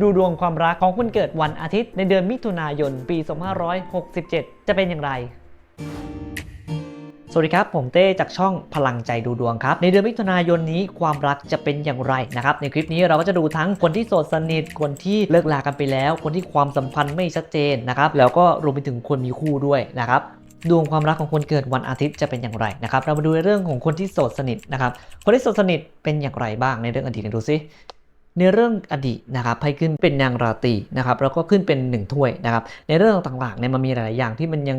ดูดวงความรักของคนเกิดวันอาทิตย์ในเดือนมิถุนายนปี 2567 จะเป็นอย่างไรสวัสดีครับ ผมเต้จากช่องพลังใจดูดวงครับ ในเดือนมิถุนายนนี้ความรักจะเป็นอย่างไรนะครับ ในคลิปนี้เราก็จะดูทั้งคนที่โสดสนิทคนที่เลิกลากันไปแล้ว คนที่ความสัมพันธ์ไม่ชัดเจนนะครับแล้วก็รวมไปถึงคนมีคู่ด้วยนะครับดวงความรักของคนเกิดวันอาทิตย์จะเป็นอย่างไรนะครับ เรามาดูในเรื่องของคนที่โสดสนิทนะครับคนที่โสดสนิทเป็นอย่างไรบ้างในเรื่องอดีตกันดูซิ ในเรื่องอดีตนะครับให้ขึ้นเป็นนางราตรีนะครับแล้วก็ขึ้นเป็นหนึ่งถ้วยนะครับในเรื่องต่างๆเนี่ยมันมีหลายๆอย่างที่มันยัง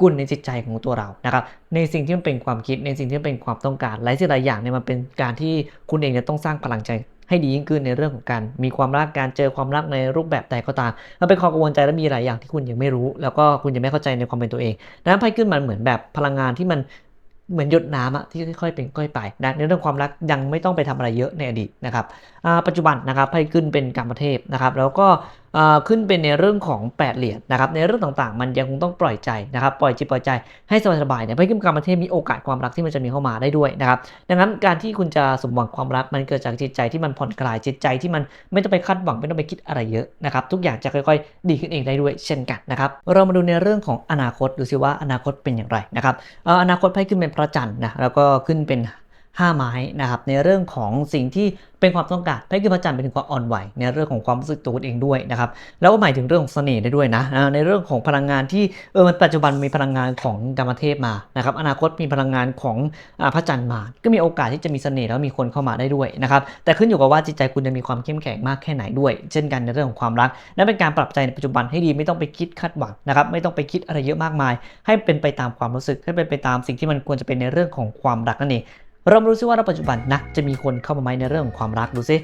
กุนในจิตใจของตัวเรานะครับในสิ่งที่มันเป็นความคิดในสิ่งที่เป็นความต้องการหลายสิ่งหลายอย่างเนี่ยมันเป็นการที่คุณเองจะต้องสร้างพลังใจให้ดียิ่งขึ้นในเรื่องของการมีความรักการเจอความรักในรูปแบบใดก็ตามมันเป็นความกังวลใจและมีหลายอย่างที่คุณยังไม่รู้ แล้วก็คุณยังไม่เข้าใจในความเป็นตัวเองดังนั้นไพ่ขึ้นมันเหมือนแบบพลังงานที่มัน เหมือนหยดน้ำอะที่ค่อยๆเป็นค่อยไปนะในเรื่องความรักยังไม่ต้องไปทำอะไรเยอะในอดีตนะครับปัจจุบันนะครับไพ่ขึ้นเป็นกรรมเทพนะครับแล้วก็ ขึ้นเป็นในเรื่องของแปดเหรียญนะครับในเรื่องต่างๆ มันยังคงต้องปล่อยใจนะครับปล่อยจิตปล่อยใจให้สบายๆเนี่ยให้ขึ้นกรรมเทพมีโอกาสความรักที่มันจะมีเข้ามาได้ด้วยนะครับดังนั้นการที่คุณจะสมหวังความรักมันเกิดจากจิตใจที่มันผ่อนคลายจิตใจที่มันไม่ต้องไปคาดหวังไม่ต้องไปคิดอะไรเยอะนะครับทุกอย่างจะค่อยๆ ดีขึ้นเองได้ด้วยเช่นกันนะครับเรามาดูในเรื่องของอนาคตดูซิว่าอนาคตเป็นอย่างไรนะครับเอ่ออนาคตไพ่ขึ้นเป็นพระจันทร์นะแล้วก็ขึ้นเป็น 5 ไม้นะครับในเรื่องของสิ่งที่เป็นความต้องการพ่ขึ้นพระจันทร์เป็นถึงความอ่อนไหวในเรื่องของความรู้สึกตัวเองด้วยนะครับแล้วก็หมายถึงเรื่องของเสน่ห์ได้ด้วยนะในเรื่องของพลังงานที่เออมันปัจจุบันมีพลังงานของกรรมเทพมานะครับอนาคตมีพลังงานของพระจันทร์มา ก็มีโอกาสที่จะมีเสน่ห์แล้วมีคนเข้ามาได้ด้วยนะครับแต่ขึ้นอยู่กับว่าจิตใจคุณจะมีความเข้มแข็งมากแค่ไหนด้วย เช่นกันในเรื่องของความรักนั่นเป็นการปรับใจในปัจจุบันให้ดีไม่ต้องไปคิดคาดหวังนะครับไม่ต้องไปคิดอะไรเยอะมากมาย ให้เป็นไปตามความรู้สึกให้เป็นไปตามสิ่งที่มันควรจะเป็นในเรื่องของความรักนั่นเอง เรามารู้ซิว่าเราปัจจุบันนะจะมีคนเข้ามาไหมในเรื่องของความรักดูซิ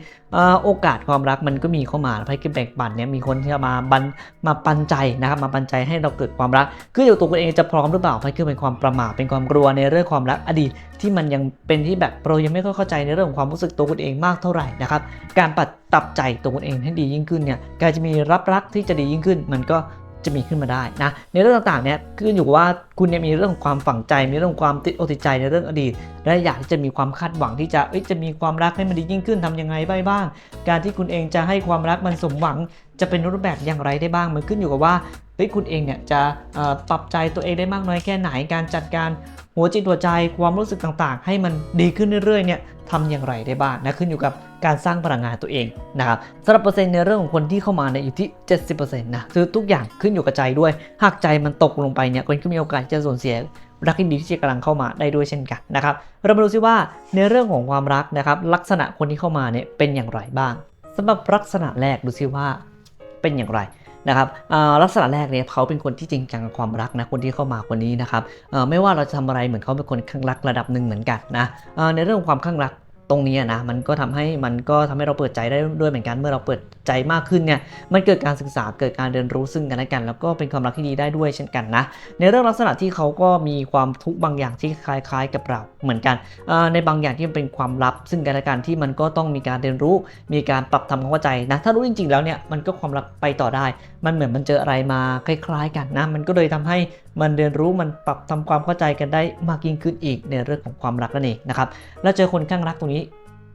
โอกาสความรักมันก็มีเข้ามาไพ่ขึ้นแบ่งปันเนี่ยมีคนที่มาบันมาปันใจนะครับมาปันใจให้เราเกิดความรักคืออยู่ตัวคุณเองจะพร้อมหรือเปล่าไพ่ขึ้นเป็นความประมาทเป็นความกลัวในเรื่องความรักอดีตที่มันยังเป็นที่แบบเรายังไม่ค่อยเข้าใจในเรื่องของความรู้สึกตัวคุณเองมากเท่าไหร่นะครับการปรับปรับใจตัวคุณเองให้ดียิ่งขึ้นเนี่ยการจะมีรับรักที่จะดียิ่งขึ้น มันก็ จะมีขึ้นมาได้นะในเรื่องต่างๆเนี่ยขึ้นอยู่กับว่าคุณเนี่ยมีเรื่องของความฝังใจ มีเรื่องความติดอกติดใจในเรื่องอดีต และอยากที่จะมีความคาดหวังที่จะเอ้ยจะมีความรักให้มันดียิ่งขึ้นทำยังไงบ้าง การที่คุณเองจะให้ความรักมันสมหวัง จะเป็นรูปแบบอย่างไรได้บ้างมันขึ้นอยู่กับว่าเฮ้ยคุณเองเนี่ยจะปรับใจตัวเองได้มากน้อยแค่ไหนการจัดการหัวจิตหัวใจความรู้สึกต่างๆ ให้มันดีขึ้นเรื่อยๆเนี่ยทำอย่างไรได้บ้างนะขึ้นอยู่กับ การสร้างพลังงานตัวเองนะครับสำหรับเปอร์เซ็นต์ในเรื่องของคนที่เข้ามาเนี่ยอยู่ที่ 70%นะคือทุกอย่างขึ้นอยู่กับใจด้วย หากใจมันตกลงไปเนี่ยคนก็มีโอกาสจะสูญเสียรักที่ดีที่จะกำลังเข้ามาได้ด้วยเช่นกันนะครับเรามาดูซิว่าในเรื่องของความรักนะครับลักษณะคนที่เข้ามาเนี่ยเป็นอย่างไรบ้างสำหรับลักษณะแรกดูซิว่าเป็นอย่างไรนะครับอ่าลักษณะแรกเนี่ยเขาเป็นคนที่จริงจังกับความรักนะคนที่เข้ามาคนนี้นะครับเอ่อไม่ว่าเราจะทำอะไรเหมือนเขาเป็นคนข้างรักระดับหนึ่งเหมือนกันนะเอ่อในเรื่องของความข้างรัก ตรงนี้นะมันก็ทำให้มันก็ทำให้เราเปิดใจได้ด้วยเหมือนกันเมื่อเราเปิดใจมากขึ้นเนี่ยมันเกิดการศึกษาเกิดการเรียนรู้ซึ่งกันและกัน แล้วก็เป็นความรักที่ดีได้ด้วยเช่นกันนะในเรื่องลักษณะที่เขาก็มีความทุกข์บางอย่างที่คล้าย ๆ กับเราเหมือนกันในบางอย่างที่มันเป็นความลับ ซึ่งกันและกันที่มันก็ต้องมีการเรียนรู้ มีการปรับทำความเข้าใจนะถ้ารู้จริง ๆ แล้วเนี่ยมันก็ความรักไปต่อได้ มันเหมือนมันเจออะไรมาคล้าย ๆ กันนะมันก็เลยทำให้มันเรียนรู้มันปรับทำความเข้าใจกันได้มากยิ่งขึ้นอีกในเรื่องของความรักนั่นเองนะครับแล้วเจอคนข้างรักตรงนี้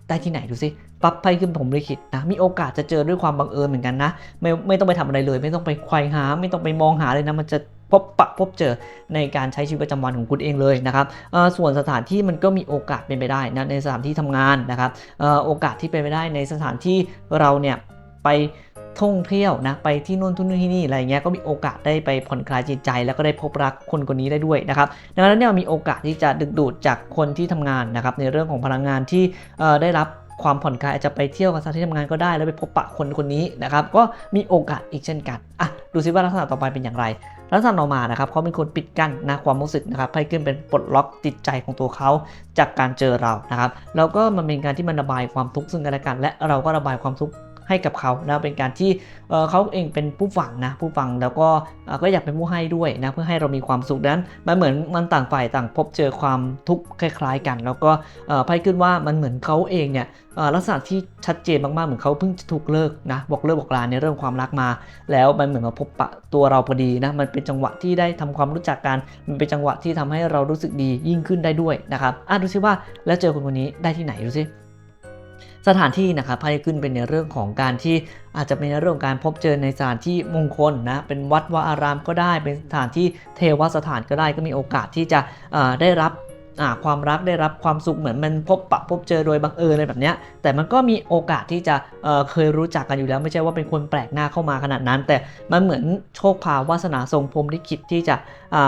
ได้ที่ไหนดูสิปรับไพ่ขึ้นผมลิขิตนะ มีโอกาสจะเจอด้วยความบังเอิญเหมือนกันนะ ไม่ไม่ต้องไปทำอะไรเลย ไม่ต้องไปควายหา ไม่ต้องไปมองหาเลยนะ มันจะพบปะพบเจอในการใช้ชีวิตประจำวันของคุณเองเลยนะครับส่วนสถานที่มันก็มีโอกาสเป็นไปได้นะในสถานที่ทำงานนะครับอโอกาสที่เป็นไปได้ในสถานที่เราเนี่ยไป ท่องเที่ยวนะไปที่นู่นที่นู่นที่นี่อะไรเงี้ยก็มีโอกาสได้ไปผ่อนคลายจิตใจ แล้วก็ได้พบรักคนคนนี้ได้ด้วยนะครับดังนั้นเนี่ยมีโอกาสที่จะดึงดูดจากคนที่ทำงานนะครับในเรื่องของพลังงานที่เอ่อได้รับความผ่อนคลายอาจจะไปเที่ยวกับสถานที่ทำงานก็ได้ แล้วไปพบปะคนคนนี้นะครับก็มีโอกาสอีกเช่นกันอะดูซิว่าลักษณะต่อไปเป็นอย่างไร ลักษณะต่อมานะครับเขาเป็นคนปิดกั้นนะความรู้สึกนะครับให้ขึ้นเป็นปลดล็อกจิตใจของตัวเขาจากการเจอเรานะครับแล้วก็มันเป็นการที่มันระบายความทุกข์ซึ่งกันและกัน และเราก็ระบายความทุกข์ ให้กับเขานะเป็นการที่เเขาเองเป็นผู้ฟังนะผู้ฟังแล้วก็ก็อยากเป็นผู้ให้ด้วยนะเพื่อให้เรามีความสุขดังนั้นมันเหมือนมันต่างฝ่ายต่างพบเจอความทุกข์คล้าย ๆ กัน แล้วก็ไพ่ขึ้นว่ามันเหมือนเขาเองเนี่ยลักษณะที่ชัดเจนมากๆเหมือนเขาเพิ่งจะถูกเลิกนะบอกเลิกบอกลาในเรื่องความรักมา แล้วมันเหมือนมาพบปะตัวเราพอดีนะมันเป็นจังหวะที่ได้ทำความรู้จักกันมันเป็นจังหวะที่ทำให้เรารู้สึกดียิ่งขึ้นได้ด้วยนะครับอะดูซิว่าแล้วเจอคนคนนี้ได้ที่ไหนดูซิ สถานที่นะครับไพ่ขึ้นเป็นในเรื่องของการที่อาจจะเป็นในเรื่องการพบเจอในสถานที่มงคลนะเป็นวัดวาอารามก็ได้เป็นสถานที่เทวสถานก็ได้ก็มีโอกาสที่จะได้รับ ความรักได้รับความสุขเหมือนมันพบปะพบเจอโดยบังเอิญอะไรแบบนี้แต่มันก็มีโอกาสที่จะเเคยรู้จักกันอยู่แล้ว ไม่ใช่ว่าเป็นคนแปลกหน้าเข้ามาขนาดนั้น แต่มันเหมือนโชคพาวาสนาทรงพรมลิขิตที่จะ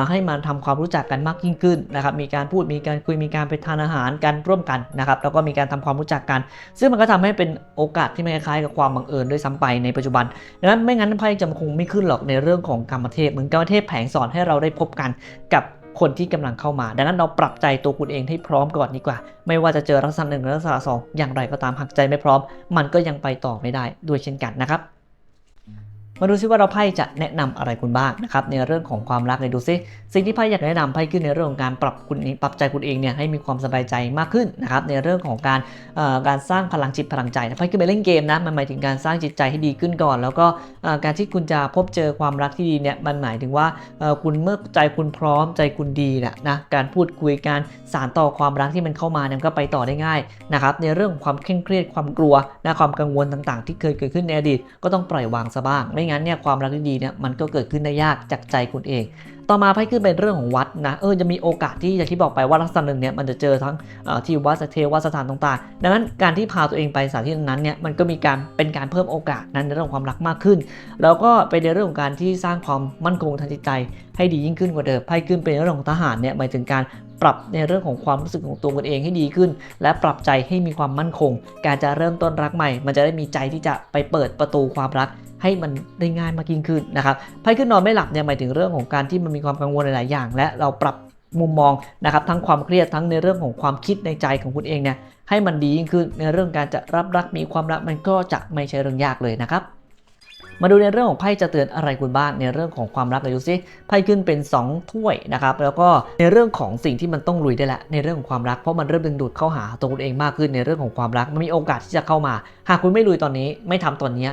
ให้มันทำความรู้จักกันมากยิ่งขึ้นนะครับมีการพูดมีการคุยมีการไปทานอาหารกันร่วมกันนะครับแล้วก็มีการทำความรู้จักกัน ซึ่งมันก็ทำให้เป็นโอกาสที่มันคล้ายๆกับความบังเอิญด้วยซ้ำไปในปัจจุบันดังนั้นไม่งั้นไพ่จะคงไม่ขึ้นหรอกในเรื่องของกรรมเทพเหมือนกรรมเทพแผงสอนให้เราได้พบกันกับ คนที่กำลังเข้ามา ดังนั้นเราปรับใจตัวคุณเองให้พร้อมก่อนดีกว่า ไม่ว่าจะเจอลักษณะหนึ่งหรือลักษณะสองอย่างไรก็ตามหักใจไม่พร้อม มันก็ยังไปต่อไม่ได้ด้วยเช่นกันนะครับ มาดูซิว่าเราไพ่จะแนะนำอะไรคุณบ้างนะครับในเรื่องของความรักเลยดูซิสิ่งที่ไพ่อยากแนะนำไพ่ขึ้นในเรื่องของการปรับคุณปรับใจคุณเองเนี่ยให้มีความสบายใจมากขึ้นนะครับในเรื่องของการเอ่อการสร้างพลังจิตพลังใจนะไพ่ขึ้นไปเล่นเกมนะมันหมายถึงการสร้างจิตใจให้ดีขึ้นก่อน แล้วก็เอ่อการที่คุณจะพบเจอความรักที่ดีเนี่ยมันหมายถึงว่าเอ่อคุณเมื่อใจคุณพร้อมใจคุณดีแหละนะการพูดคุยการสานต่อความรักที่มันเข้ามาเนี่ยก็ไปต่อได้ง่ายนะครับในเรื่องของความเคร่งเครียดความกลัวนะความกังวลต่างๆ ที่เคยเกิดขึ้นในอดีตก็ต้องปล่อยวางซะบ้างไม่งั้นเนี่ยความรักที่ดีเนี่ยมันก็เกิดขึ้นได้ยากจากใจคุณเอง ต่อมาไพ่ขึ้นเป็นเรื่องของวัดนะเออจะมีโอกาสที่อย่างที่บอกไปว่าลักษณะหนึ่งเนี่ยมันจะเจอทั้งที่วัดสเทวสถานต่างๆ ดังนั้นการที่พาตัวเองไปสถานที่นั้นเนี่ยมันก็มีการเป็นการเพิ่มโอกาสนั้นในเรื่องของความรักมากขึ้น แล้วก็ไปในเรื่องของการที่สร้างความมั่นคงทางจิตใจให้ดียิ่งขึ้นกว่าเดิมไพ่ขึ้นเป็นเรื่องของทหารเนี่ยหมายถึงการ ปรับในเรื่องของความรู้สึกของตัวคุณเองให้ดีขึ้น และปรับใจให้มีความมั่นคง การจะเริ่มต้นรักใหม่ มันจะได้มีใจที่จะไปเปิดประตูความรักให้มันได้ง่ายมากยิ่งขึ้นนะครับไพ่ขึ้นนอนไม่หลับเนี่ยหมายถึงเรื่องของการที่มันมีความกังวลหลาย ๆ อย่าง และเราปรับมุมมองนะครับทั้งความเครียดทั้งในเรื่องของความคิดในใจของคุณเองเนี่ยให้มันดียิ่งขึ้นในเรื่องการจะรับรักมีความรักมันก็จะไม่ใช่เรื่องยากเลยนะครับ มาดูในเรื่องของไพ่จะเตือนอะไรคุณบ้างในเรื่องของความรักเลยดูซิไพ่ขึ้นเป็น 2 ถ้วยนะครับแล้วก็ในเรื่องของสิ่งที่มันต้องลุยได้แหละในเรื่องของความรักเพราะมันเริ่มดึงดูดเข้าหาตัวคุณเองมากขึ้นในเรื่องของความรักมันมีโอกาสที่จะเข้ามา หากคุณไม่ลุยตอนนี้ไม่ทำตอนนี้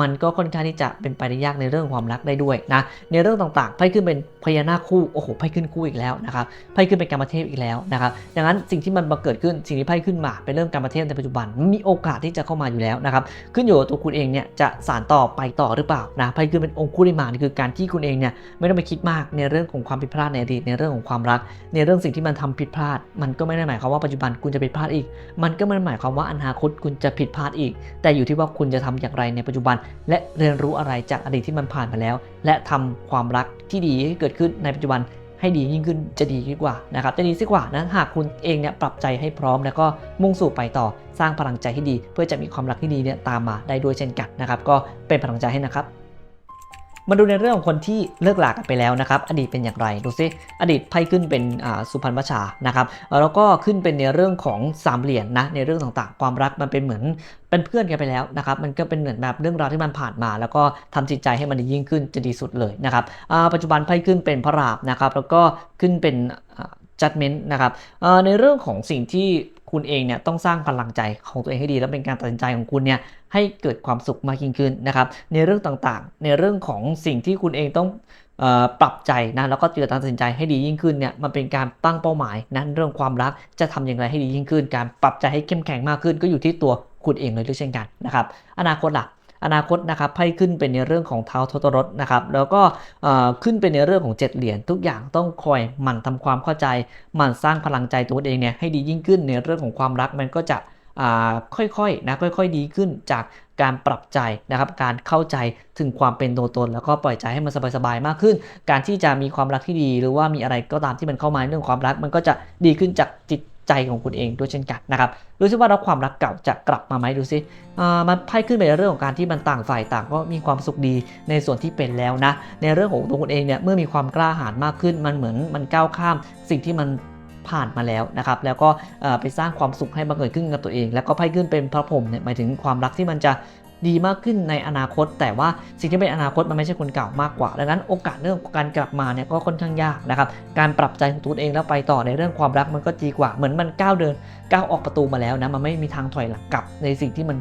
มันก็ค่อนข้างที่จะเป็นไปได้ยากในเรื่องความรักได้ด้วยนะในเรื่องต่างๆไพ่ขึ้นเป็นพญานาคคู่โอ้โหไพ่ขึ้นคู่อีกแล้วนะครับไพ่ขึ้นเป็นกรรมเทพอีกแล้วนะครับดังนั้นสิ่งที่มันมาเกิดขึ้นสิ่งที่ไพ่ขึ้นมาเป็นเรื่องกรรมเทพในปัจจุบันมีโอกาสที่จะเข้ามาอยู่แล้วนะครับขึ้นอยู่กับตัวคุณเองเนี่ยจะสานต่อไปต่อหรือเปล่านะไพ่คือเป็นองคุลิมานคือการที่คุณเองเนี่ยไม่ต้องไปคิดมากในเรื่องของความผิดพลาดในอดีตในเรื่องของความรัก ในเรื่องสิ่งที่มันทำผิดพลาด มันก็ไม่ได้หมายความว่าปัจจุบันคุณจะผิดพลาดอีก มันก็ไม่ได้หมายความว่าอนาคตคุณจะผิดพลาดอีก แต่อยู่ที่ว่าคุณจะทำอย่างไรในปัจจุบันและเรียนรู้อะไรจากอดีตที่มันผ่านมาแล้ว และทำความรักที่ดีให้เกิดขึ้นในปัจจุบันให้ดียิ่งขึ้นจะดียิ่งกว่านะครับจะดีสิกว่านะหากคุณเองเนี่ยปรับใจให้พร้อม แล้วก็มุ่งสู่ไปต่อสร้างพลังใจที่ดี เพื่อจะมีความรักที่ดีเนี่ยตามมาได้ด้วยเช่นกันนะครับก็เป็นพลังใจให้นะครับ มาดูในเรื่องของคนที่เลิกลากันไปแล้วนะครับ อดีตเป็นอย่างไรดูซิอดีตไพ่ขึ้นเป็นสุพรรณวชานะครับแล้วก็ขึ้นเป็นในเรื่องของสามเหรียญนะในเรื่องต่างๆ ความรักมันเป็นเหมือนเป็นเพื่อนกันไปแล้วนะครับมันก็เป็นเหมือนแบบเรื่องราวที่มันผ่านมา แล้วก็ทำจิตใจให้มันยิ่งขึ้นจะดีสุดเลยนะครับปัจจุบันไพ่ขึ้นเป็นพระราบนะครับแล้วก็ขึ้นเป็นจัดเม้นต์นะครับในเรื่องของสิ่งที่ คุณเองเนี่ยต้องสร้างพลังใจของตัวเองให้ดี แล้วเป็นการตัดสินใจของคุณเนี่ยให้เกิดความสุขมากยิ่งขึ้นนะครับในเรื่องต่างๆ ในเรื่องของสิ่งที่คุณเองต้องปรับใจนะแล้วก็เจอตัดสินใจให้ดียิ่งขึ้นเนี่ยมันเป็นการตั้งเป้าหมายนะเรื่องความรักจะทำอย่างไรให้ดียิ่งขึ้น การปรับใจให้เข้มแข็งมากขึ้น ก็อยู่ที่ตัวคุณเองเลยด้วยเช่นกันนะครับอนาคตล่ะ อนาคตนะครับไพ่ขึ้นเป็นในเรื่องของเท้าทศรถนะครับแล้วก็ขึ้นเป็นในเรื่องของเจ็ดเหรียญทุกอย่างต้องคอยหมั่นทำความเข้าใจหมั่นสร้างพลังใจตัวเองเนี่ยให้ดียิ่งขึ้นในเรื่องของความรักมันก็จะค่อยๆนะค่อยๆ ดีขึ้นจากการปรับใจนะครับการเข้าใจถึงความเป็นตัวตน แล้วก็ปล่อยใจให้มันสบายๆมากขึ้น การที่จะมีความรักที่ดี หรือว่ามีอะไรก็ตามที่มันเข้ามาในเรื่องความรักมันก็จะดีขึ้นจากจิต ใจของคุณเองด้วยเช่นกันนะครับดูซิว่าแล้วความรักเก่าจะกลับมาไหมดูซิมันไพ่ขึ้นไปในเรื่องของการที่มันต่างฝ่ายต่างก็มีความสุขดีในส่วนที่เป็นแล้วนะ ในเรื่องของตัวคุณเองเนี่ยเมื่อมีความกล้าหาญมากขึ้น มันเหมือนมันก้าวข้ามสิ่งที่มันผ่านมาแล้วนะครับแล้วก็ไปสร้างความสุขให้บังเกิดขึ้นกับตัวเอง แล้วก็ไพ่ขึ้นเป็นพระพรหมเนี่ยหมายถึงความรักที่มันจะ ดีมากขึ้นในอนาคต แต่ว่าสิ่งที่เป็นอนาคตมันไม่ใช่คนเก่ามากกว่า ดังนั้นโอกาสเรื่องการกลับมาเนี่ยก็ค่อนข้างยากนะครับ การปรับใจของตัวเองแล้วไปต่อในเรื่องความรักมันก็ดีกว่า เหมือนมันก้าวเดินก้าวออกประตูมาแล้วนะมันไม่มีทางถอยหลังกลับในสิ่งที่มัน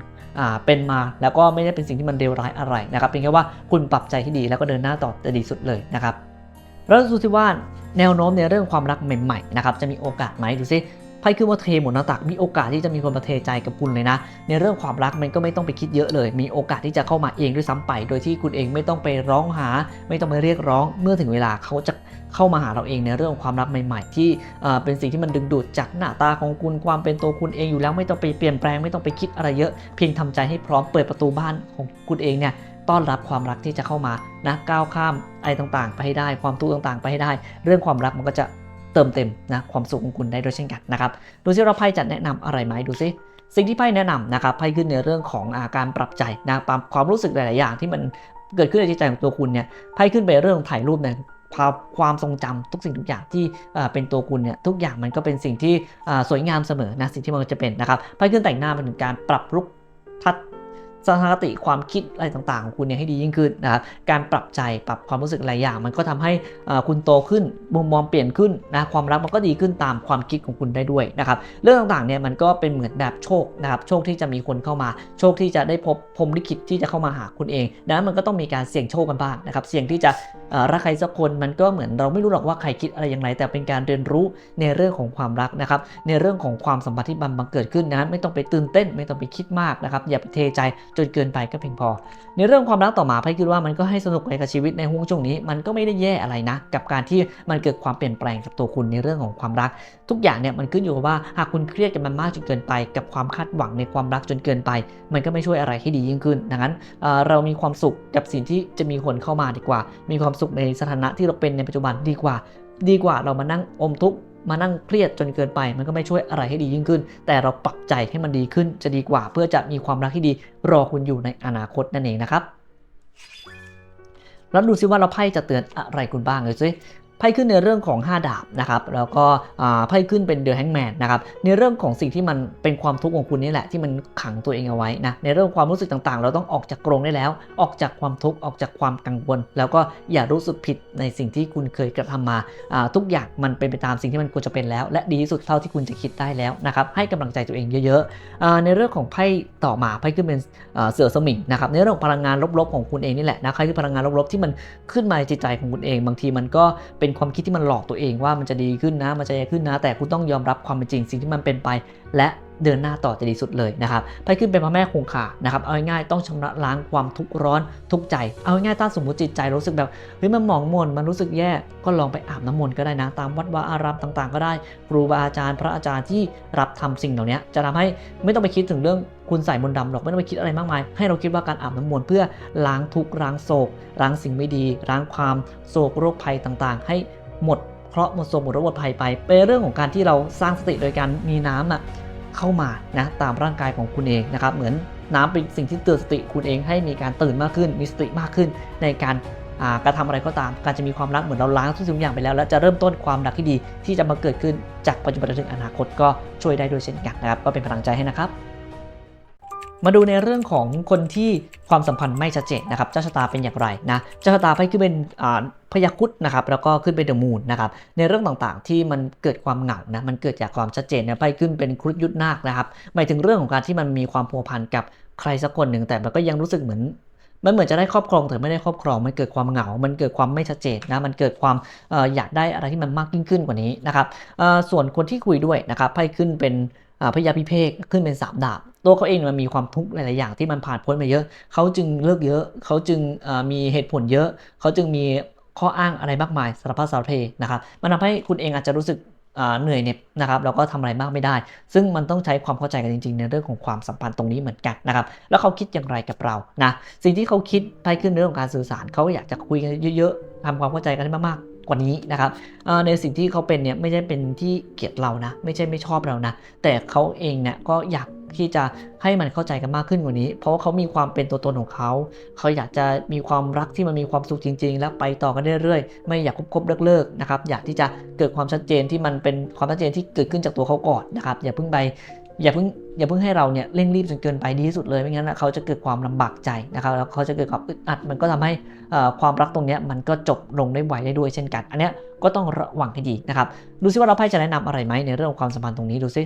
เป็นมาแล้วก็ไม่ได้เป็นสิ่งที่มันเลวร้ายอะไรนะครับเพียงแค่ว่าคุณปรับใจที่ดีแล้วก็เดินหน้าต่อจะดีสุดเลยนะครับแล้วดูสิว่าแนวโน้มในเรื่องความรักใหม่ๆนะครับจะมีโอกาสไหมดูซิ ไพ่ขึ้นว่าเทหมดหน้าตักมีโอกาสที่จะมีคนมาเทใจกับคุณเลยนะ ในเรื่องความรักมันก็ไม่ต้องไปคิดเยอะเลย มีโอกาสที่จะเข้ามาเองด้วยซ้ำไป โดยที่คุณเองไม่ต้องไปร้องหา ไม่ต้องไปเรียกร้อง เมื่อถึงเวลาเขาจะเข้ามาหาเราเองในเรื่องของความรักใหม่ ๆ ที่เป็นสิ่งที่มันดึงดูดจากหน้าตาของคุณความเป็นตัวคุณเองอยู่แล้วไม่ต้องไปเปลี่ยนแปลงไม่ต้องไปคิดอะไรเยอะ เพียงทำใจให้พร้อมเปิดประตูบ้านของคุณเองเนี่ยต้อนรับความรักที่จะเข้ามานะก้าวข้ามอะไรต่างๆ ไปให้ได้ ความทุกข์ต่างๆ ไปให้ได้ เรื่องความรักมันก็จะ เติมเต็มนะความสุขของคุณได้ด้วยเช่นกันนะครับดูซิเราไพ่จะแนะนำอะไรไหมดูซิสิ่งที่ไพ่แนะนำนะครับไพ่ขึ้นในเรื่องของอาการปรับใจนะปรับความรู้สึกหลาย ๆ อย่างที่มันเกิดขึ้นในใจของตัวคุณเนี่ยไพ่ขึ้นไปเรื่องถ่ายรูปเนี่ยภาพความทรงจำทุกสิ่งทุกอย่างที่เป็นตัวคุณเนี่ยทุกอย่างมันก็เป็นสิ่งที่สวยงามเสมอนะสิ่งที่มันจะเป็นนะครับไพ่ขึ้นแต่งหน้าเป็นการปรับรุกทัศ สถานคติความคิดอะไรต่างๆของคุณเนี่ยให้ดียิ่งขึ้นนะครับการปรับใจปรับความรู้สึกหลายอย่าง มันก็ทำให้คุณโตขึ้นมุมมองเปลี่ยนขึ้นนะความรักมันก็ดีขึ้นตามความคิดของคุณได้ด้วยนะครับเรื่องต่างๆเนี่ยมันก็เป็นเหมือนแบบโชคนะครับโชคที่จะมีคนเข้ามา โชคที่จะได้พบพรมลิขิตที่จะเข้ามาหาคุณเองดังนั้นมันก็ต้องมีการเสี่ยงโชคกันบ้างนะครับเสี่ยงที่จะรักใครสักคนมันก็เหมือนเราไม่รู้หรอกว่าใครคิดอะไรอย่างไร แต่เป็นการเรียนรู้ในเรื่องของความรักนะครับในเรื่องของความสัมพันธ์ที่บันบังเกิดขึ้นนะไม่ต้องไปตื่นเต้น ไม่ต้องไปคิดมากนะครับอย่าไปเทใจจนเกินไปก็เพียงพอ ในเรื่องความรักต่อมาไพ่คิดว่ามันก็ให้สนุกไปกับชีวิตในห่วงช่วงนี้ มันก็ไม่ได้แย่อะไรนะ กับการที่มันเกิดความเปลี่ยนแปลงกับตัวคุณในเรื่องของความรัก ทุกอย่างเนี่ยมันขึ้นอยู่กับว่าหากคุณเครียดกับมันมากจนเกินไป กับความคาดหวังในความรักจนเกินไป มันก็ไม่ช่วยอะไรให้ดียิ่งขึ้นดังนั้นเเรามีความสุขกับสิ่งที่จะมีคนเข้ามาดีกว่า มีความสุขในสถานะที่เราเป็นในปัจจุบันดีกว่า ดีกว่าเรามานั่งอมทุกข์ มานั่งเครียดจนเกินไป มันก็ไม่ช่วยอะไรให้ดียิ่งขึ้น แต่เราปรับใจให้มันดีขึ้นจะดีกว่า เพื่อจะมีความรักที่ดีรอคุณอยู่ในอนาคตนั่นเองนะครับแล้วดูซิว่าเราไพ่จะเตือนอะไรคุณบ้างเลยซิ ไพ่ขึ้นในเรื่องของ 5 ดาบนะครับแล้วก็ไพ่ขึ้นเป็นเดอะแฮงแมนนะครับในเรื่องของสิ่งที่มันเป็นความทุกข์ของคุณนี่แหละที่มันขังตัวเองเอาไว้นะในเรื่องความรู้สึกต่างๆ เราต้องออกจากกรงได้แล้ว ออกจากความทุกข์ออกจากความกังวล แล้วก็อย่ารู้สึกผิดในสิ่งที่คุณเคยกระทำมาาทุกอย่างมันเป็นไปตามสิ่งที่มันควรจะเป็นแล้ว และดีที่สุดเท่าที่คุณจะคิดได้แล้วนะครับให้กำลังใจตัวเองเยอะๆอในเรื่องของไพ่ต่อมาไพ่ขึ้นเป็นเสือสมิงนะครับในเรื่องพลังงานลบๆของคุณเองนี่แหละนะใครคือพลังงานลบๆที่มันขึ้นมาในจิตใจของคุณเอง บางทีมันก็เเป็นความคิดที่มันหลอกตัวเองว่ามันจะดีขึ้นนะ มันจะดีขึ้นนะ แต่คุณต้องยอมรับความเป็นจริงสิ่งที่มันเป็นไป และ เดินหน้าต่อจะดีสุดเลยนะครับไพ่ขึ้นเป็นพระแม่คงคานะครับเอาง่ายๆต้องชำระล้างความทุกข์ร้อนทุกใจ เอาง่ายๆถ้าสมมติจิตใจรู้สึกแบบเฮ้ยมันหมองมนมันรู้สึกแย่ก็ลองไปอาบน้ำมนต์ก็ได้นะ ตามวัดวาอารามต่างๆ ก็ได้ ครูบาอาจารย์พระอาจารย์ที่รับทำสิ่งเหล่านี้จะทำให้ไม่ต้องไปคิดถึงเรื่องคุณใส่มนต์ดำหรอกไม่ต้องไปคิดอะไรมากมาย ให้เราคิดว่าการอาบน้ำมนต์เพื่อล้างทุกข์ล้างโศกล้างสิ่งไม่ดีล้างความโศกโรคภัยต่างๆ ให้หมดเคราะห์หมดโศกหมดโรคหมดภัยไป เป็นเรื่องของการที่เราสร้างสติโดยการมีน้ำอะ เข้ามานะตามร่างกายของคุณเองนะครับเหมือนน้ำเป็นสิ่งที่เตือนสติคุณเองให้มีการตื่นมากขึ้น มีสติมากขึ้น ในการอ่ากระทำอะไรก็ตาม การจะมีความรักเหมือนเราล้างทุกสิ่งอย่างไปแล้ว และจะเริ่มต้นความรักที่ดีที่จะมาเกิดขึ้นจากปัจจุบันจนถึงอนาคตก็ช่วยได้ด้วยเช่นกันนะครับก็เป็นพลังใจให้นะครับ มาดูในเรื่องของคนที่ความสัมพันธ์ไม่ชัดเจนนะครับ เจ้าชะตาเป็นอย่างไรนะเจ้าชะตาไพ่ขึ้นเป็นพยาคุดนะครับแล้วก็ขึ้นเป็นเดอะมูนนะครับในเรื่องต่างๆที่มันเกิดความเหงานะมันเกิดจากความชัดเจนเนี่ยไพ่ขึ้นเป็นครุฑยุทธนาคนะครับหมายถึงเรื่องของการที่มันมีความพัวพันกับใครสักคนหนึ่งแต่มันก็ยังรู้สึกเหมือนมันเหมือนจะได้ครอบครองแต่ไม่ได้ครอบครอง มันเกิดความเหงา มันเกิดความไม่ชัดเจนนะ มันเกิดความอออยากได้อะไรที่มันมากยิ่งขึ้นกว่านี้นะครับส่วนคนที่คุยด้วยนะครับไพ่ขึ้นเป็นพยาพิเภกขึ้นเป็นสามดาบ ตัวเขาเองมันมีความทุกข์หลายๆอย่างที่มันผ่านพ้นมาเยอะ เขาจึงเลิกเยอะ เขาจึงมีเหตุผลเยอะ เขาจึงมีข้ออ้างอะไรมากมายสารพัดสารเพนะครับ มันทำให้คุณเองอาจจะรู้สึกเหนื่อยเหน็บนะครับแล้วก็ทำอะไรมากไม่ได้ ซึ่งมันต้องใช้ความเข้าใจกันจริง ๆ ในเรื่องของความสัมพันธ์ตรงนี้เหมือนกันนะครับแล้วเขาคิดอย่างไรกับเรานะสิ่งที่เขาคิดไปขึ้นเรื่องของการสื่อสารเขาอยากจะคุยกันเยอะๆทำความเข้าใจกันให้มากๆกว่านี้นะครับในสิ่งที่เขาเป็นเนี่ยไม่ใช่เป็นที่เกลียดเรานะ ไม่ใช่ไม่ชอบเรานะ แต่เขาเองเนี่ยก็อยาก ที่จะให้มันเข้าใจกันมากขึ้นกว่านี้ เพราะว่าเขามีความเป็นตัวตนของเขา เขาอยากจะมีความรักที่มันมีความสุขจริง ๆ แล้วไปต่อกันเรื่อยๆ ไม่อยากคบๆเลิกๆนะครับ อยากที่จะเกิดความชัดเจนที่มันเป็นความชัดเจนที่เกิดขึ้นจากตัวเขาก่อนนะครับ อย่าเพิ่งไปอย่าเพิ่งอย่าเพิ่งให้เราเนี่ยเร่งรีบจนเกินไปดีที่สุดเลยไม่งั้นเขาจะเกิดความลำบากใจนะครับแล้วเขาจะเกิดความอึดอัดมันก็ทำให้ความรักตรงนี้มันก็จบลงได้ไวได้ด้วยเช่นกัน อันเนี้ยก็ต้องระวังให้ดีนะครับดูซิว่าเราไพ่จะแนะนำอะไรไหมในเรื่องของความสัมพันธ์ตรงนี้ดูซิ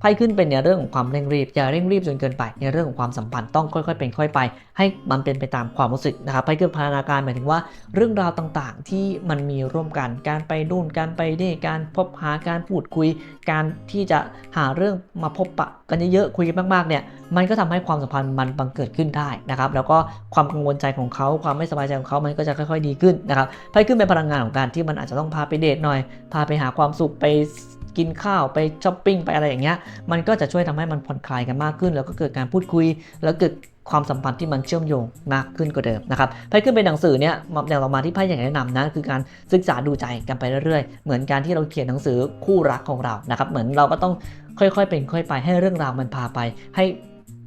ไพ่ขึ้นเป็นในเรื่องของความเร่งรีบอย่าเร่งรีบจนเกินไป ในเรื่องของความสัมพันธ์ต้องค่อยๆเป็นค่อยไป ให้มันเป็นไปตามความรู้สึกนะครับไพ่ขึ้นพัฒนาการหมายถึงว่าเรื่องราวต่างๆ ที่มันมีร่วมกันการไปนู่นการไปนี่การพบหาการพูดคุย การที่จะหาเรื่องมาพบปะกันเยอะๆคุยกันมากๆเนี่ยมันก็ทำให้ความสัมพันธ์มันบังเกิดขึ้นได้นะครับแล้วก็ความกังวลใจของเขาความไม่สบายใจของเขามันก็จะค่อย ๆ ดีขึ้นนะครับไพ่ขึ้นเป็นพลังงานของการที่มันอาจจะต้องพาไปเดทหน่อย พาไปหาความสุขไป กินข้าวไปช้อปปิ้งไปอะไรอย่างเงี้ยมันก็จะช่วยทำให้มันผ่อนคลายกันมากขึ้น แล้วก็เกิดการพูดคุย แล้วเกิดความสัมพันธ์ที่มันเชื่อมโยงมากขึ้นกว่าเดิมนะครับไพ่ขึ้นเป็นหนังสือเนี่ยอย่างต่อมาที่ไพ่อยางแนะนำนะคือการศึกษาดูใจกันไปเรื่อยๆ เหมือนการที่เราเขียนหนังสือคู่รักของเรานะครับเหมือนเราก็ต้องค่อยๆ เป็นค่อยไปให้เรื่องราวมันพาไป ให้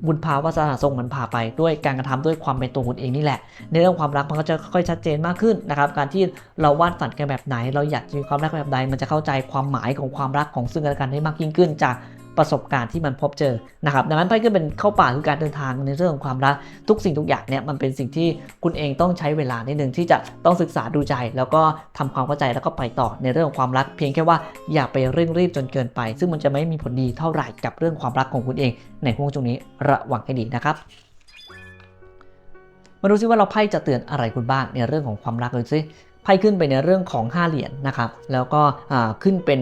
บุญพาวาสนาทรงมันพาไปด้วยการกระทำด้วยความเป็นตัวคุณเองนี่แหละ ในเรื่องความรักมันก็จะค่อยชัดเจนมากขึ้นนะครับ การที่เราวาดฝันกันแบบไหน เราอยากมีความรักแบบใด มันจะเข้าใจความหมายของความรักของซึ่งกันและกันได้มากยิ่งขึ้นจาก ประสบการณ์ที่มันพบเจอนะครับดังนั้นไพ่ก็เป็นเข้าป่าคือการเดินทางในเรื่องของความรักทุกสิ่งทุกอย่างเนี่ยมันเป็นสิ่งที่คุณเองต้องใช้เวลานิดนึงที่จะต้องศึกษาดูใจ แล้วก็ทำความเข้าใจแล้วก็ไปต่อในเรื่องของความรัก เพียงแค่ว่าอย่าไปเร่งรีบจนเกินไป ซึ่งมันจะไม่มีผลดีเท่าไหร่กับเรื่องความรักของคุณเอง ในห่วงช่วงนี้ระวังให้ดีนะครับมาดูซิว่าเราไพ่จะเตือนอะไรคุณบ้างในเรื่องของความรักเลยซิ ไพ่ขึ้นไปในเรื่องของ 5 เหรียญนะครับแล้วก็ขึ้นเป็น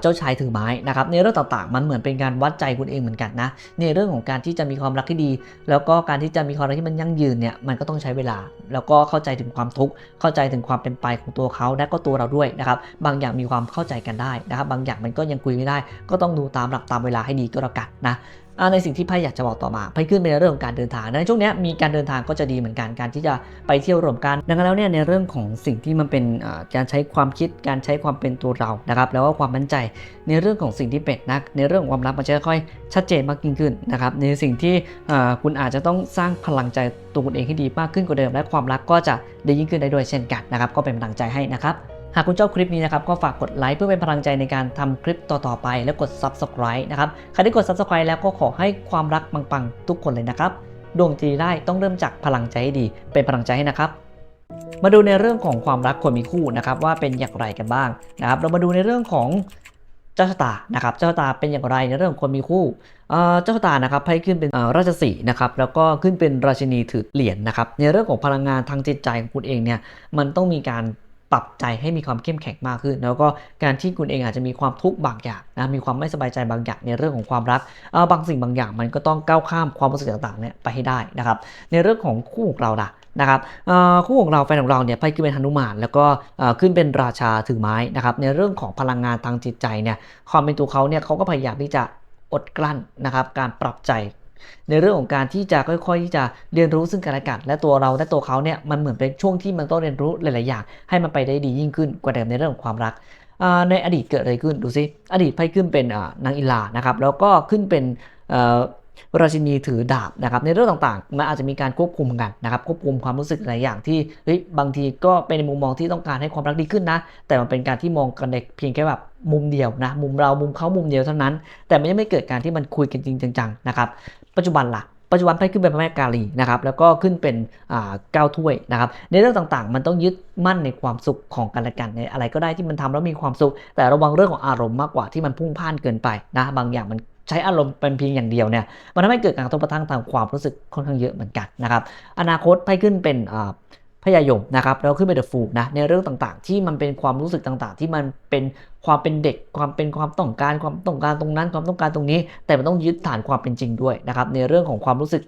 เจ้าชายถือไม้นะครับในเรื่องต่างๆ มันเหมือนเป็นการวัดใจคุณเองเหมือนกันนะในเรื่องของการที่จะมีความรักที่ดี แล้วก็การที่จะมีความรักที่มันยั่งยืนเนี่ยมันก็ต้องใช้เวลา แล้วก็เข้าใจถึงความทุกข์เข้าใจถึงความเป็นไปของตัวเขาและก็ตัวเราด้วยนะครับบางอย่างมีความเข้าใจกันได้นะครับบางอย่างมันก็ยังคุยไม่ได้ ก็ต้องดูตามหลักตามเวลาให้ดีก็แล้วกันนะ ในสิ่งที่ไพ่อยากจะบอกต่อมาไพ่ขึ้นเป็นเรื่องของการเดินทางในช่วงนี้มีการเดินทางก็จะดีเหมือนกันการที่จะไปเที่ยวรวมกัน ดังนั้นแล้วเนี่ยในเรื่องของสิ่งที่มันเป็นการใช้ความคิดการใช้ความเป็นตัวเรานะครับแล้วก็ความมั่นใจในเรื่องของสิ่งที่เป็นนะในเรื่องของความรักมันจะค่อยชัดเจนมากยิ่งขึ้นนะครับในสิ่งที่คุณอาจจะต้องสร้างพลังใจตัวคุณเองให้ดีมากขึ้นกว่าเดิม และความรักก็จะดียิ่งขึ้นได้ด้วยเช่นกันนะครับก็เป็นกำลังใจให้นะครับ หากคุณชอบคลิปนี้นะครับก็ฝากกดไลค์เพื่อเป็นพลังใจในการทำคลิปต่อๆไป และกด Subscribe นะครับใครที่กด Subscribe แล้วก็ขอให้ความรักปังๆ ทุกคนเลยนะครับดวงดีได้ต้องเริ่มจากพลังใจให้ดี เป็นพลังใจให้นะครับมาดูในเรื่องของความรักคนมีคู่นะครับว่าเป็นอย่างไรกันบ้างนะครับเรามาดูในเรื่องของเจ้าชะตานะครับเจ้าชะตาเป็นอย่างไรในเรื่องของคนมีคู่เออเจ้าชะตานะครับให้ขึ้นเป็นราชสีนะครับแล้วก็ขึ้นเป็นราชินีถือเหรียญนะครับในเรื่องของพลังงานทางจิตใจของคุณเองเนี่ยมันต้องมีการ ปรับใจให้มีความเข้มแข็งมากขึ้น แล้วก็การที่คุณเองอาจจะมีความทุกข์บางอย่างนะมีความไม่สบายใจบางอย่างในเรื่องของความรักเออบางสิ่งบางอย่างมันก็ต้องก้าวข้ามความรู้สึกต่างๆเนี่ยไปให้ได้นะครับในเรื่องของคู่ของเราล่ะนะครับเออคู่ของเราแฟนของเราเนี่ยไปขึ้นเป็นหนุมาน แล้วก็เออขึ้นเป็นราชาถือไม้นะครับในเรื่องของพลังงานทางจิตใจเนี่ยความเป็นตัวเขาเนี่ยเขาก็พยายามที่จะอดกลั้นนะครับการปรับใจ ในเรื่องของการที่จะค่อยๆที่จะเรียนรู้ซึ่งกันและกันและตัวเราและตัวเขาเนี่ยมันเหมือนเป็นช่วงที่มันต้องเรียนรู้หลายๆอย่างให้มันไปได้ดียิ่งขึ้นกว่าเดิมในเรื่องของความรักในอดีตเกิดอะไรขึ้นดูซิอดีตไพ่ขึ้นเป็นนางอิลานะครับแล้วก็ขึ้นเป็นราชินีถือดาบนะครับในเรื่องต่างๆ มันอาจจะมีการควบคุมกันนะครับควบคุมความรู้สึกหลายอย่างที่เฮ้ยบางทีก็เป็นในมุมมองที่ต้องการให้ความรักดีขึ้นนะ แต่มันเป็นการที่มองกันในเพียงแค่แบบมุมเดียวนะมุมเรามุมเขามุมเดียวเท่านั้น แต่มันยังไม่เกิดการที่มันคุยกันจริงจังๆนะครับ ปัจจุบันล่ะปัจจุบันไปขึ้นเป็นพระแม่กาลีนะครับแล้วก็ขึ้นเป็นเก้าถ้วยนะครับในเรื่องต่างๆ มันต้องยึดมั่นในความสุขของกันและกันในอะไรก็ได้ที่มันทำแล้วมีความสุข แต่ระวังเรื่องของอารมณ์มากกว่าที่มันพุ่งพ่านเกินไปนะบางอย่างมันใช้อารมณ์เป็นเพียงอย่างเดียวเนี่ยมันทำให้เกิดการกระทบกระทั่งทางความรู้สึกค่อนข้างเยอะเหมือนกันนะครับอนาคตไปขึ้นเป็น พยายมนะครับแล้วขึ้นไปเดอะฟูนะในเรื่องต่างๆ ที่มันเป็นความรู้สึกต่างๆ ที่มันเป็นความเป็นเด็กความเป็นความต้องการความต้องการตรงนั้น ความต้องการตรงนี้ แต่มันต้องยึดฐานความเป็นจริงด้วยนะครับในเรื่องของความรู้สึก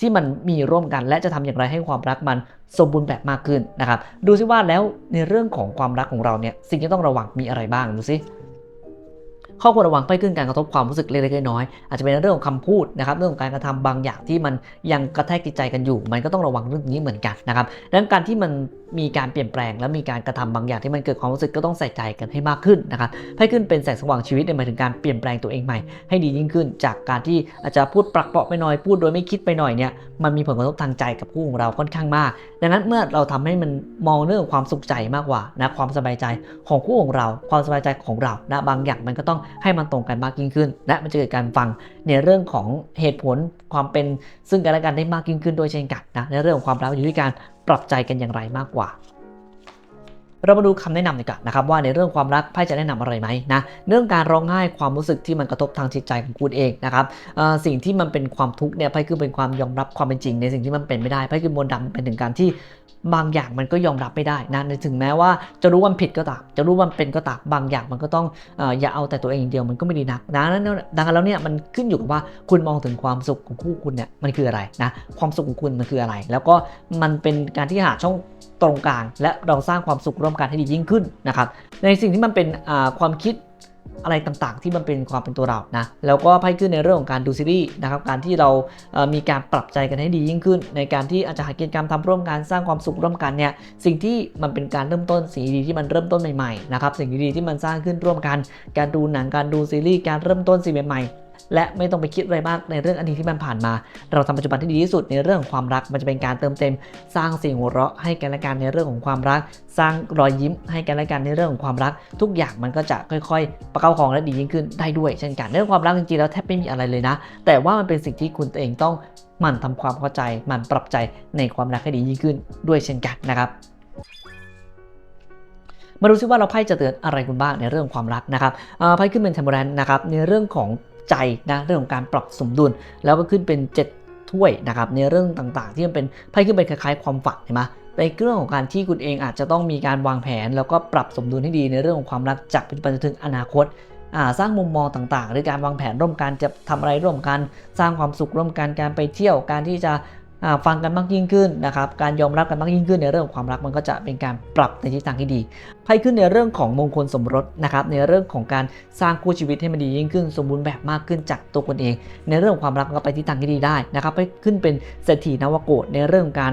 ที่มันมีร่วมกัน และจะทำอย่างไรให้ความรักมันสมบูรณ์แบบมากขึ้นนะครับดูซิว่าแล้วในเรื่องของความรักของเราเนี่ยสิ่งที่ต้องระวังมีอะไรบ้างดูซิ ข้อควรระวังไปขึ้นการกระทบความรู้สึกเล็กๆน้อยๆอาจจะเป็นเรื่องของคำพูดนะครับเรื่องของการกระทำบางอย่างที่มันยังกระแทกจิตใจกันอยู่ มันก็ต้องระวังเรื่องนี้เหมือนกันนะครับดังนั้นการที่มันมีการเปลี่ยนแปลง และมีการกระทำบางอย่างที่มันเกิดความรู้สึกก็ต้องใส่ใจกันให้มากขึ้นนะครับให้ขึ้นเป็นแสงสว่างชีวิตในหมายถึงการเปลี่ยนแปลงตัวเองใหม่ ให้ดียิ่งขึ้น จากการที่อาจจะพูดปรักเปาะไปหน่อยพูดโดยไม่คิดไปหน่อยเนี่ยมันมีผลกระทบทางใจกับคู่ของเราค่อนข้างมาก ดังนั้นเมื่อเราทำให้มันมองเรื่องของความสุขใจมากกว่านะความสบายใจของคู่ของเรา ความสบายใจของเรานะบางอย่างมันก็ต้องให้มันตรงกันมากยิ่งขึ้น และมันจะเกิดการฟังในเรื่องของเหตุผลความเป็นซึ่งกันและกันได้มากยิ่งขึ้นด้วยเช่นกันนะในเรื่องของความรักอยู่ที่การปรับใจกันอย่างไรมากกว่าเรามาดูคำแนะนำดีกว่านะครับว่าในเรื่องความรักไพ่จะแนะนำอะไรไหมนะเรื่องการร้องไห้ความรู้สึกที่มันกระทบทางจิตใจของคุณเองนะครับสิ่งที่มันเป็นความทุกข์เนี่ยไพ่คือเป็นความยอมรับความเป็นจริง ในสิ่งที่มันเป็นไม่ได้ไพ่คือมนต์ดำเป็นถึงการที่ บางอย่างมันก็ยอมรับไม่ได้นะในถึงแม้ว่าจะรู้ว่ามันผิดก็ตามจะรู้ว่ามันเป็นก็ตามบางอย่างมันก็ต้องอย่าเอาแต่ตัวเองอย่างเดียวมันก็ไม่ดีนักนั้นดังนั้นแล้วเนี่ยมันขึ้นอยู่กับว่าคุณมองถึงความสุขของคู่คุณเนี่ยมันคืออะไรนะความสุขของคุณมันคืออะไร แล้วก็มันเป็นการที่หาช่องตรงกลางและเราสร้างความสุขร่วมกันให้ดียิ่งขึ้นนะครับในสิ่งที่มันเป็นความคิด อะไรต่างๆ ที่มันเป็นความเป็นตัวเรานะแล้วก็ไพ่ขึ้นในเรื่องของการดูซีรีส์นะครับการที่เรามีการปรับใจกันให้ดียิ่งขึ้น ในการที่อาจจะหากิจกรรมทำร่วมกันสร้างความสุขร่วมกันเนี่ยสิ่งที่มันเป็นการเริ่มต้นสิ่งดีที่มันเริ่มต้นใหม่ๆนะครับสิ่งดีๆที่มันสร้างขึ้นร่วมกัน การดูหนังการดูซีรีส์การเริ่มต้นสิ่งใหม่ๆ และไม่ต้องไปคิดอะไรมากในเรื่องอดีตที่มันผ่านมา เราทำปัจจุบันที่ดีที่สุดในเรื่องของความรัก มันจะเป็นการเติมเต็ม สร้างสิ่งหัวเราะให้กันและกันในเรื่องของความรัก สร้างรอยยิ้มให้กันและกันในเรื่องของความรัก ทุกอย่างมันก็จะค่อย ๆ ประคับประคองและดียิ่งขึ้นได้ด้วย เช่นกันเรื่องความรักจริงๆแล้วแทบไม่มีอะไรเลยนะ แต่ว่ามันเป็นสิ่งที่คุณตัวเองต้องหมั่นทำความเข้าใจหมั่นปรับใจในความรักให้ดียิ่งขึ้นด้วยเช่นกันนะครับมาดูซิว่าเราไพ่จะเตือนอะไรคุณบ้างในเรื่องความรักนะครับไพ่ขึ้นเป็นเทมเ r รนนะครับในเรื่องของ ใจนะเรื่องของการปรับสมดุล แล้วก็ขึ้นเป็น 7 ถ้วยนะครับในเรื่องต่างๆ ที่มันเป็นไพ่ขึ้นเป็นคล้ายๆความฝันเห็นไหมในเรื่องของการที่คุณเองอาจจะต้องมีการวางแผน แล้วก็ปรับสมดุลให้ดีในเรื่องของความรักจากปัจจุบันจนถึงอนาคตาสร้างมุมมองต่างๆ หรือการวางแผนร่วมกันจะทำอะไรร่วมกัน สร้างความสุขร่วมกันการไปเที่ยวการที่จะ ฟังกันมากยิ่งขึ้นนะครับการยอมรับกันมากยิ่งขึ้นในเรื่องของความรักมันก็จะเป็นการปรับในทิศทางที่ดีไพ่ขึ้นในเรื่องของมงคลสมรสนะครับในเรื่องของการสร้างคู่ชีวิตให้มันดียิ่งขึ้น สมบูรณ์แบบมากขึ้นจากตัวคนเอง ในเรื่องของความรักก็ไปทิศทางที่ดีได้นะครับไพ่ขึ้นเป็นเศรษฐีนวโกดในเรื่องการ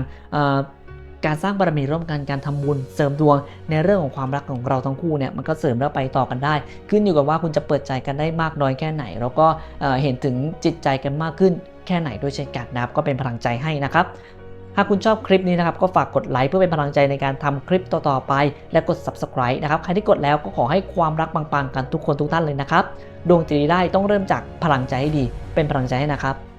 การสร้างบารมีร่วมกันการทำบุญเสริมดวงในเรื่องของความรักของเราทั้งคู่เนี่ยมันก็เสริมแล้วไปต่อกันได้ ขึ้นอยู่กับว่าคุณจะเปิดใจกันได้มากน้อยแค่ไหน แล้วก็เเห็นถึงจิตใจกันมากขึ้นแค่ไหนด้วยเช่นกันนะครับก็เป็นพลังใจให้นะครับหากคุณชอบคลิปนี้นะครับ ก็ฝากกดไลค์เพื่อเป็นพลังใจในการทำคลิปต่อ ๆ ไป และกด subscribe นะครับ ใครที่กดแล้วก็ขอให้ความรักปัง ๆ กันทุกคนทุกท่านเลยนะครับ ดวงจะดีได้ต้องเริ่มจากพลังใจให้ดี เป็นพลังใจให้นะครับ